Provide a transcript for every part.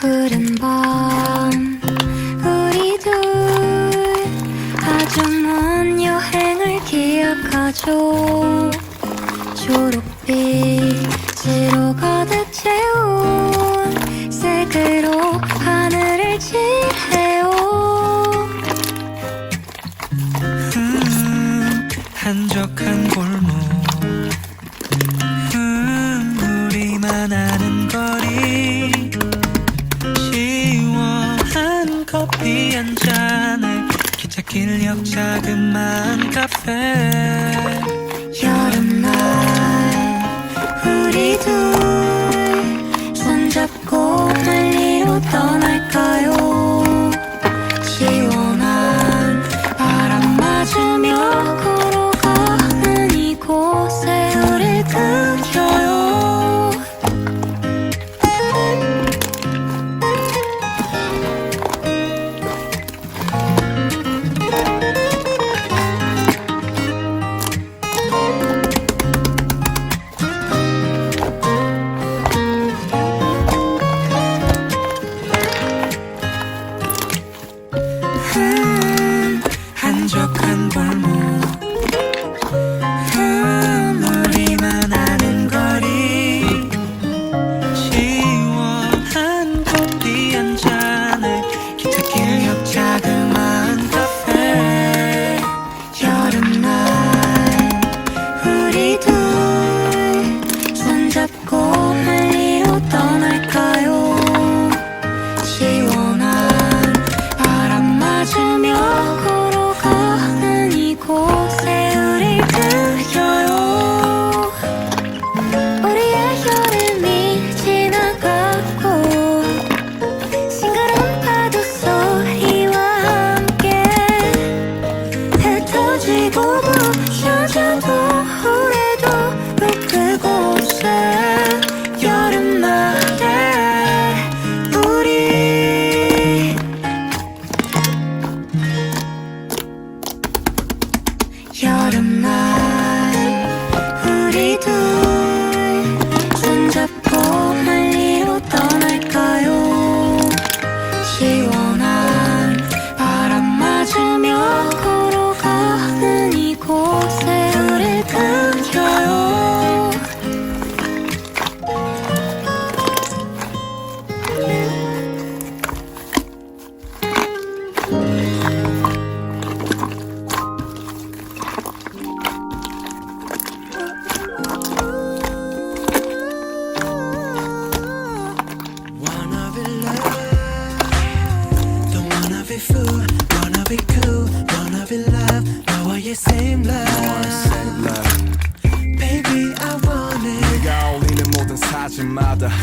푸른 밤 우리 둘 아주 먼 여행을 기억하죠. 초록빛으로 가득 채운 색으로 하늘을 칠해요. 음, 한적한 골목 음, 우리만 아는 거리 길옆 자그마한 카페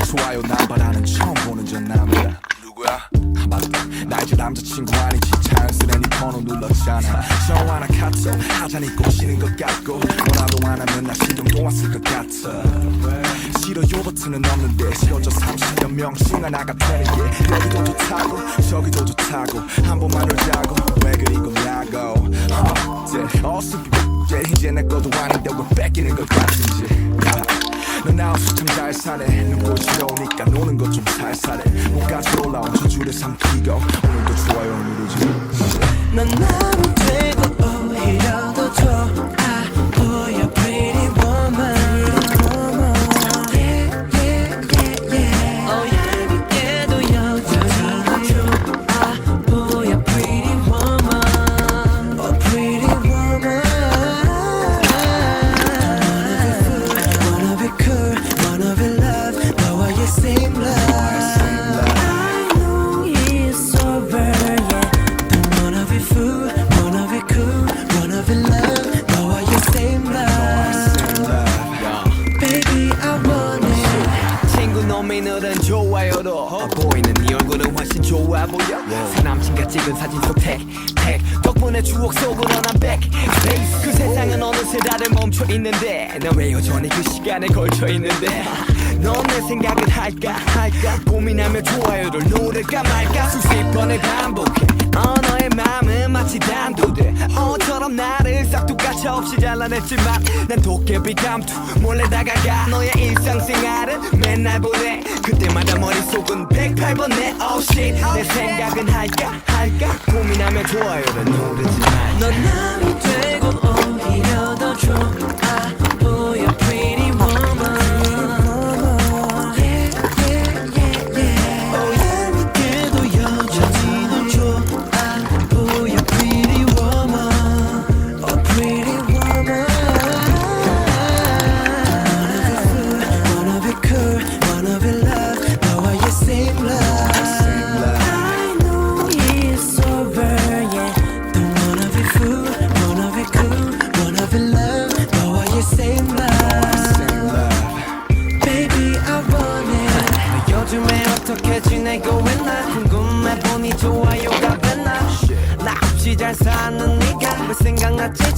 좋아요 남바라는 처음 보는 누구야? 아, 이제 남자친구 아니지. 자연스레 네 번호 눌렀잖아. 전화나 카톡 하자니 꼬시는 것 같고. 뭐라도 안 하면 나 신경도 왔을 것 같아. 싫어 요 버튼은 없는데. 싫어져 30여 명씩 하나가 되는 게 여기도 좋다고 저기도 좋다고. 한 번만 놀자고. 왜 그리 겁냐고. 어, 이제 어수비 이제 내 것도 아닌데 왜 뺏기는 것 아홉 사네 눈꽃이 오니까 노는 것 좀 살살해. 목까지 올라온 저 줄에 삼키고 오늘도 좋아요 누르지 넌 나무 되고 오히려 더 좋아 다들 멈춰 있는데 난왜 여전히 그 시간에 걸쳐 있는데? 넌 내 생각을 할까 할까? 고민하며 좋아요를 누를까 말까? 수십 번을 반복해. 어 너의 마음은 마치 단도대. 어처럼 나를 싹둑 가차 없이 잘라냈지만 난 도깨비 감투 몰래 다가가. 너의 일상생활은 맨날 보내. 그때마다 머릿속은 108번 내 oh shit 내 생각은 할까 할까? 고민하며 좋아요를 누르지 마. 넌 남이 되고 오히려 더 same love Baby I want it. 요즘에 어떻게 지내고 있나 궁금해 보니 좋아요가 됐나 나 없이 잘 사는 네가 왜 생각났지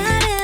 gotta